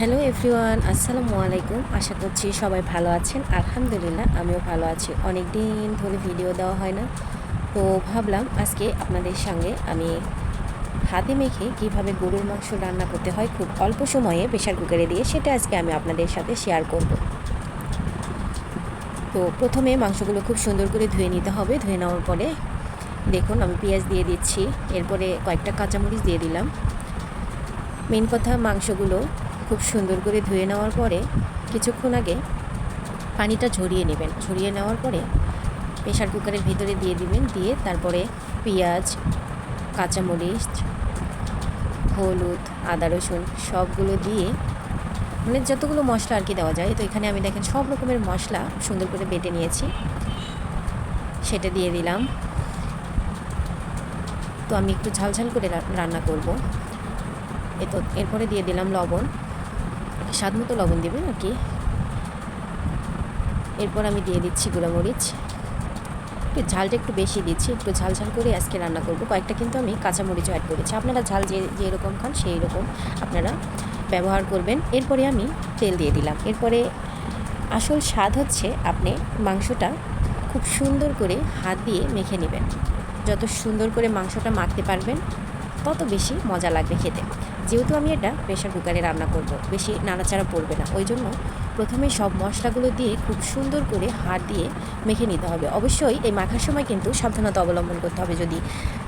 Hello everyone, আসসালামু আলাইকুম। আশা করছি সবাই ভালো আছেন। আলহামদুলিল্লাহ, আমিও ভালো আছি। অনেক দিন ধরে ভিডিও দেওয়া হয় না। তো ভাবলাম আজকে আপনাদের সঙ্গে আমি হাতে মেখে কীভাবে গরুর মাংস রান্না করতে হয়, খুব অল্প সময়ে প্রেশার কুকারে দিয়ে সেটা আজকে আমি আপনাদের সাথে শেয়ার করব। তো প্রথমে মাংসগুলো খুব সুন্দর করে ধুয়ে নিতে হবে। ধুয়ে নেওয়ার পরে দেখুন, আমি পেঁয়াজ দিয়ে দিচ্ছি। এরপরে কয়েকটা কাঁচামরিচ দিয়ে দিলাম। মেন কথা, মাংসগুলো খুব সুন্দর করে ধুয়ে নেওয়ার পরে কিছুক্ষণ আগে পানিটা ঝরিয়ে নেবেন। ঝরিয়ে নেওয়ার পরে প্রেশার কুকারের ভিতরে দিয়ে দিবেন, দিয়ে তারপরে পেঁয়াজ, কাঁচামরিচ, হলুদ, আদা রসুন সবগুলো দিয়ে মানে যতগুলো মশলা আর কি দেওয়া যায়, তো এখানে আমি দেখেন সব রকমের মশলা সুন্দর করে বেটে নিয়েছি। সেটা দিয়ে দিলাম। তো আমি একটু ঝালঝাল করে রান্না করব। এ তো, এরপরে দিয়ে দিলাম লবণ। স্বাদ মতো লবণ দেবেন, আর কি? এরপর আমি দিয়ে দিচ্ছি গুঁড়ামরিচ একটু ঝালটা একটু বেশি দিচ্ছি, একটু ঝাল ঝাল করে আজকে রান্না করব। কয়েকটা কিন্তু আমি কাঁচামরিচও অ্যাড করেছি। আপনারা ঝাল যে, যেরকম খান সেই রকম আপনারা ব্যবহার করবেন। এরপরে আমি তেল দিয়ে দিলাম। এরপরে আসল স্বাদ হচ্ছে আপনি মাংসটা খুব সুন্দর করে হাত দিয়ে মেখে নেবেন। যত সুন্দর করে মাংসটা মাখতে পারবেন, তত বেশি মজা লাগবে খেতে। যেহেতু আমি এটা প্রেশার কুকারে রান্না করব, বেশি নাড়াচাড়া পড়বে না। ওই জন্য প্রথমে সব মশলাগুলো দিয়ে খুব সুন্দর করে হাত দিয়ে মেখে নিতে হবে। অবশ্যই এই মাখার সময় কিন্তু সাবধানতা অবলম্বন করতে হবে। যদি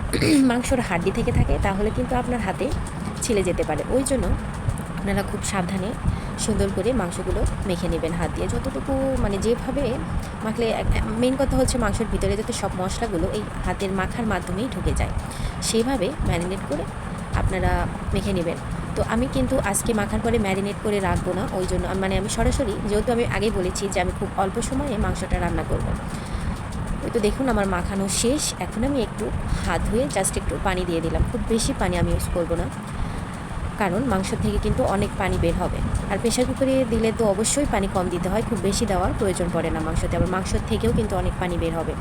মাংসর হাড্ডি থেকে থাকে, তাহলে কিন্তু আপনার হাতে ছিলে যেতে পারে। ওই জন্য আপনারা খুব সাবধানে সুন্দর করে মাংসগুলো মেখে নেবেন হাত দিয়ে। যতটুকু মানে যেভাবে মাখলে মেন কথা হচ্ছে মাংসের ভিতরে যাতে সব মশলাগুলো এই হাতের মাখার মাধ্যমেই ঢুকে যায়। সেইভাবে ম্যারিনেট করে আপনারা মেখে নেবেন। তো আমি কিন্তু আজকে মাখার পরে ম্যারিনেট করে রাখব না, ওই জন্য মানে আমি সরাসরি যেহেতু আমি আগে বলেছি যে আমি খুব অল্প সময়ে মাংসটা রান্না করব। তো দেখুন আমার মাখানো শেষ, এখন আমি একটু হাত ধুয়ে জাস্ট একটু পানি দিয়ে দিলাম। খুব বেশি পানি আমি ইউজ করব না, কারণ মাংস থেকে কিন্তু অনেক পানি বের হবে। আর প্রেশার কুকারে দিলে তো অবশ্যই পানি কম দিতে হয়, খুব বেশি দেওয়ার প্রয়োজন পড়ে না মাংসতে, আবার মাংসর থেকেও কিন্তু অনেক পানি বের হবে।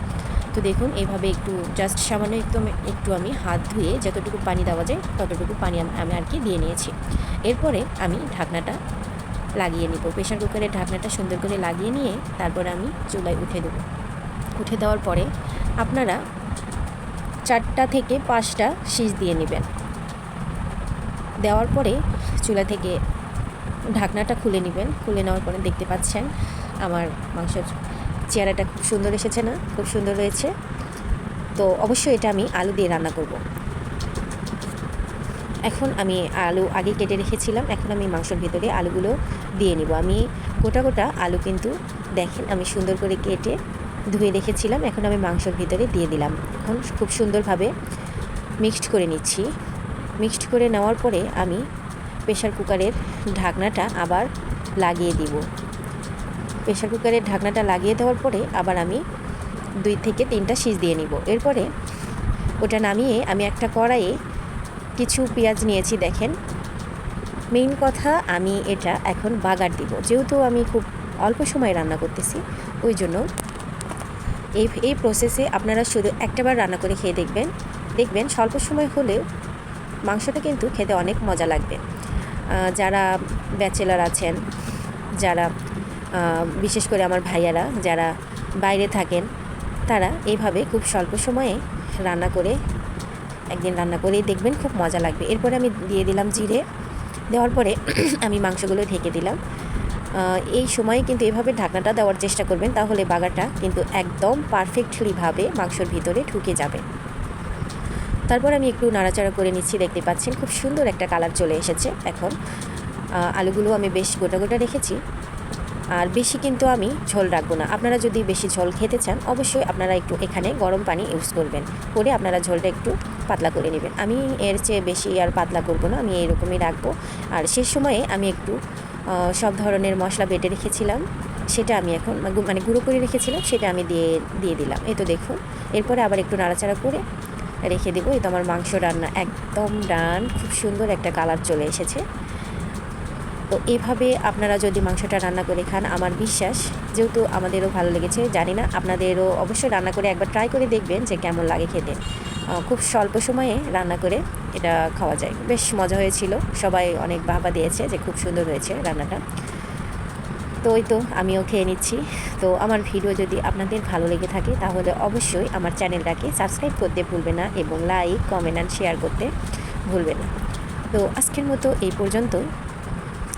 তো দেখুন এইভাবে একটু জাস্ট সামান্য একটু একটু আমি হাত ধুয়ে যতটুকু পানি দেওয়া যায়, ততটুকু পানি আমি আর কি দিয়ে নিয়েছি। এরপরে আমি ঢাকনাটা লাগিয়ে নিব। প্রেশার কুকারের ঢাকনাটা সুন্দর করে লাগিয়ে নিয়ে তারপরে আমি চুলায় উঠে দেবো। উঠে দেওয়ার পরে আপনারা চারটা থেকে পাঁচটা শীষ দিয়ে নেবেন। দেওয়ার পরে চুলা থেকে ঢাকনাটা খুলে নেবেন। খুলে নেওয়ার পরে দেখতে পাচ্ছেন আমার মাংসের চেহারাটা খুব সুন্দর এসেছে না? খুব সুন্দর রয়েছে। তো অবশ্যই এটা আমি আলু দিয়ে রান্না করব। এখন আমি আলু আগে কেটে রেখেছিলাম, এখন আমি মাংসের ভিতরে আলুগুলো দিয়ে নিব। আমি গোটা গোটা আলু কিন্তু দেখেন আমি সুন্দর করে কেটে ধুয়ে রেখেছিলাম, এখন আমি মাংসের ভিতরে দিয়ে দিলাম। এখন খুব সুন্দরভাবে মিক্সড করে নিচ্ছি। মিক্সড করে নেওয়ার পরে আমি প্রেশার কুকারের ঢাকনাটা আবার লাগিয়ে দিব। প্রেশার কুকারের ঢাকনাটা লাগিয়ে দেওয়ার পরে আবার আমি দুই থেকে তিনটা সিজ দিয়ে নিব। এরপরে ওটা নামিয়ে আমি একটা কড়াইয়ে কিছু পেঁয়াজ নিয়েছি, দেখেন। মেইন কথা, আমি এটা এখন বাগার দিব। যেহেতু আমি খুব অল্প সময় রান্না করতেছি, ওই জন্য এই এই প্রসেসে আপনারা শুধু একটাবার রান্না করে খেয়ে দেখবেন। দেখবেন স্বল্প সময় হলেও মাংসটা কিন্তু খেতে অনেক মজা লাগবে। যারা ব্যাচেলার আছেন, যারা বিশেষ করে আমার ভাইয়ারা যারা বাইরে থাকেন, তারা এইভাবে খুব স্বল্প সময়ে রান্না করে, একদিন রান্না করেই দেখবেন খুব মজা লাগবে। এরপরে আমি দিয়ে দিলাম জিরে। দেওয়ার পরে আমি মাংসগুলো ঢেকে দিলাম। এই সময়ে কিন্তু এভাবে ঢাকনাটা দেওয়ার চেষ্টা করবেন, তাহলে বাগাটা কিন্তু একদম পারফেক্টলিভাবে মাংসর ভিতরে ঢুকে যাবে। তারপর আমি একটু নাড়াচাড়া করে নিচ্ছি, দেখতে পাচ্ছেন খুব সুন্দর একটা কালার চলে এসেছে এখন। আলুগুলো আমি বেশ গোটা গোটা রেখেছি। আর বেশি কিন্তু আমি ঝোল রাখব না। আপনারা যদি বেশি ঝোল খেতে চান, অবশ্যই আপনারা একটু এখানে গরম পানি ইউজ করবেন। করে আপনারা ঝোলটা একটু পাতলা করে নেবেন। আমি এর চেয়ে বেশি আর পাতলা করব না, আমি এরকমই রাখব। আর শেষ সময়ে আমি একটু সব ধরনের মশলা বেটে রেখেছিলাম। সেটা আমি এখন মানে গুঁড়ো করে রেখেছিলাম, সেটা আমি দিয়ে দিয়ে দিলাম। এই তো দেখুন। এরপরে আবার একটু নাড়াচাড়া করে রেখে দেবো। এই তো আমার মাংস রান্না একদম ডান খুব সুন্দর একটা কালার চলে এসেছে। তো এভাবে আপনারা যদি মাংসটা রান্না করে খান, আমার বিশ্বাস যেহেতু আমাদেরও ভালো লেগেছে, জানি না, আপনাদেরও অবশ্যই রান্না করে একবার ট্রাই করে দেখবেন যে কেমন লাগে খেতে। খুব স্বল্প সময়ে রান্না করে এটা খাওয়া যায়। বেশ মজা হয়েছিল, সবাই অনেক বাহবা দিয়েছে যে খুব সুন্দর হয়েছে রান্নাটা। তো ওই তো, আমিও খেয়ে নিচ্ছি। তো আমার ভিডিও যদি আপনাদের ভালো লেগে থাকে, তাহলে অবশ্যই আমার চ্যানেলটাকে সাবস্ক্রাইব করতে ভুলবে না এবং লাইক কমেন্ট অ্যান্ড শেয়ার করতে ভুলবে না। তো আজকের মতো এই পর্যন্ত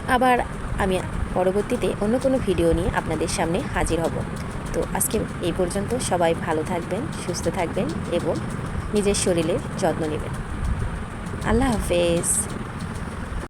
আবার আমি পরবর্তীতে অন্য কোনো ভিডিও নিয়ে আপনাদের সামনে হাজির হব। তো আজকে এই পর্যন্ত সবাই ভালো থাকবেন, সুস্থ থাকবেন এবং নিজের শরীরের যত্ন নেবেন। আল্লাহ হাফেজ।